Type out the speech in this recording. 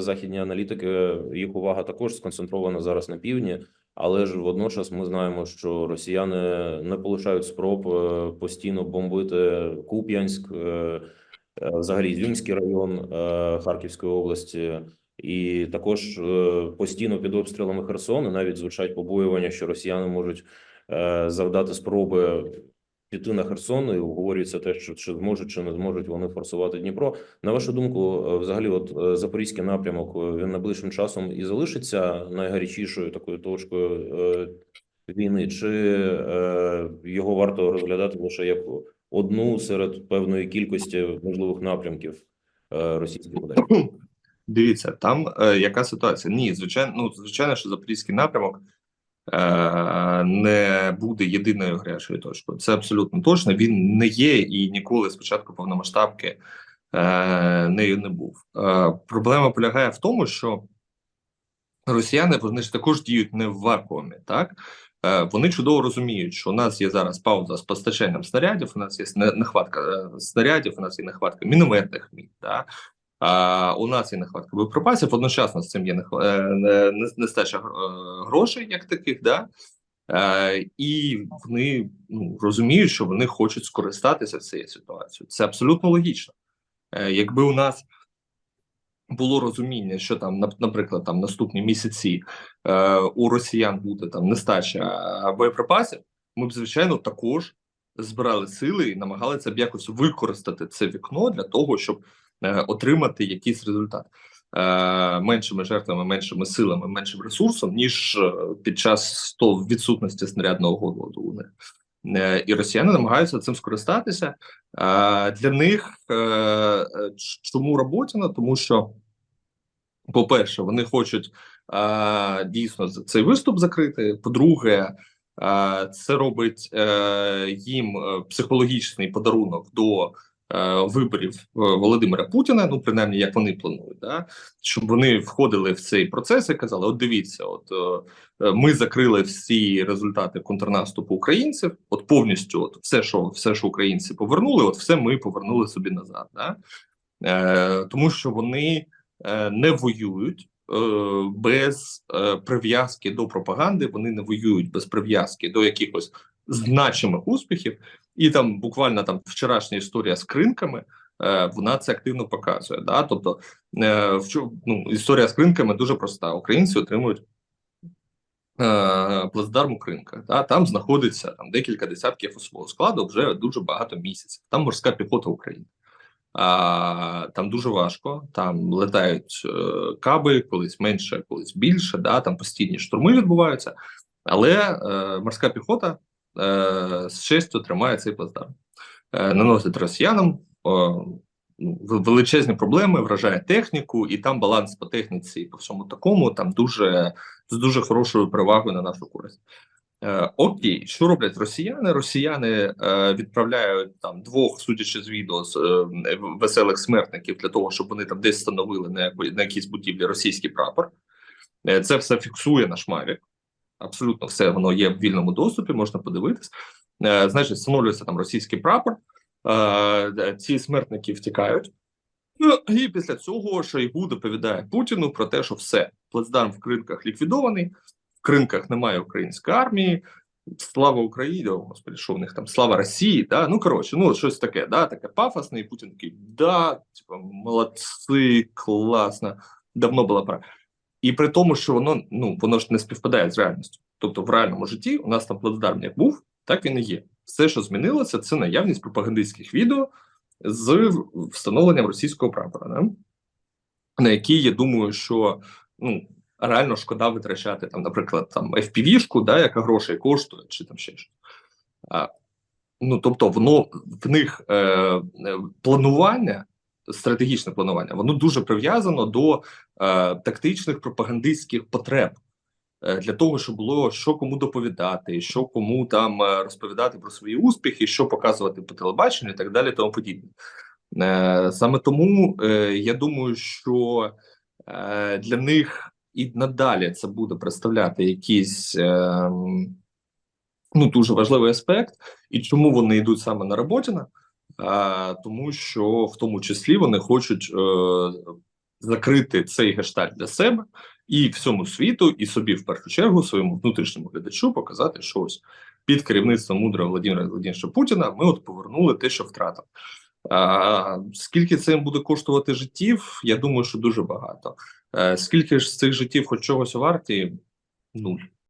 Західні аналітики, їх увага також сконцентрована зараз на півдні, але ж водночас ми знаємо, що росіяни не полишають спроб е, постійно бомбити Куп'янськ, е, е, взагалі Зюмський район Харківської області, і також постійно під обстрілами Херсону навіть звучать побоювання, що росіяни можуть завдати спроби піти на Херсон, і обговорюється те, що чи зможуть чи не зможуть вони форсувати Дніпро. На вашу думку, е, взагалі, от е, запорізький напрямок е, він найближчим часом і залишиться найгарячішою такою точкою війни, чи його варто розглядати лише як одну серед певної кількості можливих напрямків російських ударів? Дивіться, там е, яка ситуація? Ні, звичайно, ну звичайно, що запорізький напрямок не буде єдиною гарячою точкою. Це абсолютно точно. Він не є і ніколи спочатку повномасштабки е, нею не був. Е, проблема полягає в тому, що росіяни вони ж також діють не в вакуумі, так Е, вони чудово розуміють, що у нас є зараз пауза з постачанням снарядів. У нас є не- нехватка снарядів, у нас є нехватка мінометних мін. Так? А у нас є нехватка боєприпасів, одночасно з цим є нестача грошей, як таких, да? Е, і вони ну, розуміють, що вони хочуть скористатися цією ситуацією. Це абсолютно логічно. Е, якби у нас було розуміння, що там, нап- наприклад, там наступні місяці е, у росіян буде там нестача боєприпасів, ми б звичайно також збирали сили і намагалися б якось використати це вікно для того, щоб отримати якийсь результат меншими жертвами, меншими силами, меншим ресурсом, ніж е, під час то відсутності снарядного голоду у них. Е, І росіяни намагаються цим скористатися. Е, Для них е, е, чому Роботіна? Тому що, по-перше, вони хочуть е, дійсно цей виступ закрити. По-друге, е, це робить е, їм е, психологічний подарунок до е, виборів е, Володимира Путіна. Ну, принаймні, як вони планують, да? щоб вони входили в цей процес і казали: от дивіться, от е, ми закрили всі результати контрнаступу українців. От повністю, от все, що все, що українці повернули, от все ми повернули собі назад. Да? Е, тому що вони е, не воюють е, без е, прив'язки до пропаганди. Вони не воюють без прив'язки до якихось значимих успіхів. І там буквально там вчорашня історія з кринками. Вона це активно показує. Да? Тобто, е, ну, історія з кринками дуже проста. Українці отримують е, плацдарм у кринках. Да? Там знаходиться там декілька десятків особового складу вже дуже багато місяців. Там морська піхота України. А, там дуже важко, там летають е, каби, колись менше, колись більше. Да, там постійні штурми відбуваються, але е, морська піхота з честю тримає цей плацдарм, е, наносить росіянам о, ну, вел- величезні проблеми, вражає техніку, і там баланс по техніці по всьому такому там дуже з дуже хорошою перевагою на нашу користь. Е, окей, що роблять росіяни? Росіяни е, відправляють там двох, судячи з відео, з е, веселих смертників для того, щоб вони там десь встановили на, на якійсь будівлі російський прапор. Е, це все фіксує наш Мавік. Абсолютно все воно є в вільному доступі, можна подивитись. Е, значить, встановлюється там російський прапор. Е, ці смертники втікають. Ну, і після цього Шойгу доповідає Путіну про те, що все, плацдарм в кринках ліквідований, в кринках немає української армії. Слава Україні, о, господи, що в них там слава Росії, да? ну коротше, ну щось таке, да, таке пафосне, і Путін такий, да, типа, молодці, класно, давно була пора. І при тому, що воно ну воно ж не співпадає з реальністю. Тобто, в реальному житті у нас там плацдарм як був, так він і є. Все, що змінилося, це наявність пропагандистських відео з встановленням російського прапора, да? на які я думаю, що ну реально шкода витрачати там, наприклад, там FPV-шку, да, яка грошей коштує, чи там ще щось. Ну тобто, воно в них е, е, планування, стратегічне планування, воно дуже прив'язано до е, тактичних пропагандистських потреб. е, Для того, щоб було що кому доповідати, що кому там е, розповідати про свої успіхи, що показувати по телебаченню, і так далі, тому подібне. Е, Саме тому е, я думаю, що е, для них і надалі це буде представляти якийсь е, ну дуже важливий аспект, і чому вони йдуть саме на Роботіна? Тому що в тому числі вони хочуть е, закрити цей гештальт для себе і всьому світу, і собі в першу чергу своєму внутрішньому глядачу показати, що ось під керівництвом мудрого Владимира Владимировича Путіна ми от повернули те, що втратили. А, скільки це їм буде коштувати життів? Я думаю, що дуже багато. Е, скільки ж з цих життів хоч чогось варті? Нуль.